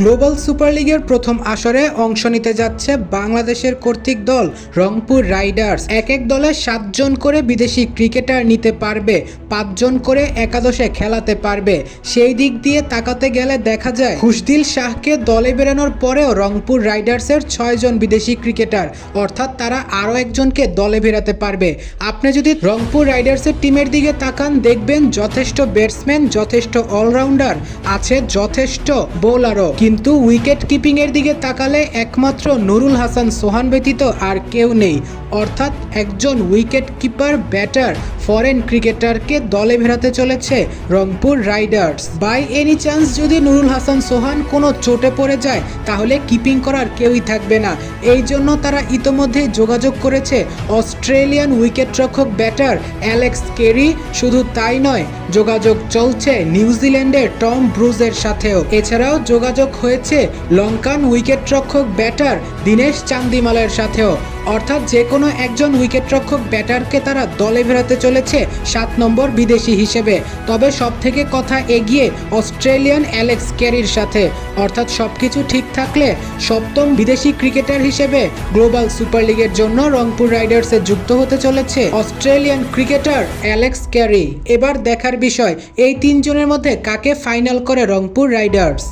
Global super লিগের প্রথম আসরে অংশ নিতে যাচ্ছে বাংলাদেশের কর্তৃক দল রংপুর রাইডার্স। এক এক দলে সাতজন করে বিদেশি ক্রিকেটার নিতে পারবে, পাঁচজন করে একাদশে খেলাতে পারবে। সেই দিক দিয়ে তাকাতে গেলে দেখা যায়, খুশদিল শাহকে দলে বেরানোর পরেও রংপুর রাইডার্সের ছয়জন বিদেশি ক্রিকেটার, অর্থাৎ তারা আরও একজনকে দলে বেরাতে পারবে। আপনি যদি রংপুর রাইডার্সের টিমের দিকে তাকান, দেখবেন যথেষ্ট ব্যাটসম্যান, যথেষ্ট অলরাউন্ডার, আছে যথেষ্ট বোলারও। কিন্তু উইকেট কিপিংয়ের দিকে তাকালে একমাত্র নুরুল হাসান সোহান ব্যতীত আর কেউ নেই। অর্থাৎ একজন উইকেট কিপার, ব্যাটার ফরেন ক্রিকেটারকে দলে ভেড়াতে চলেছে Rangpur riders. By any chance যদি নুরুল হাসান সোহান কোনো চোটে পড়ে যায়, তাহলে কিপিং করার কেউই থাকবে না। এই জন্য তারা ইতোমধ্যেই যোগাযোগ করেছে অস্ট্রেলিয়ান উইকেটরক্ষক ব্যাটার অ্যালেক্স কেরি। শুধু তাই নয়, যোগাযোগ চলছে নিউজিল্যান্ডের টম ব্রুজের সাথেও। এছাড়াও যোগাযোগ হয়েছে লঙ্কান উইকেটরক্ষক ব্যাটার দীনেশ চান্দিমালের সাথেও। অর্থাৎ যে কোনো একজন উইকেটরক্ষক ব্যাটারকে তারা দলে ভেড়াতে চলেছে সাত নম্বর বিদেশি হিসেবে। তবে সব থেকে কথা এগিয়ে অস্ট্রেলিয়ান অ্যালেক্স ক্যারির সাথে। অর্থাৎ সব কিছু ঠিক থাকলে সপ্তম বিদেশি ক্রিকেটার হিসেবে গ্লোবাল সুপার লিগের জন্য রংপুর রাইডার্সে যুক্ত হতে চলেছে অস্ট্রেলিয়ান ক্রিকেটার অ্যালেক্স ক্যারি এবার দেখার বিষয়, এই তিনজনের মধ্যে কাকে ফাইনাল করে রংপুর রাইডার্স?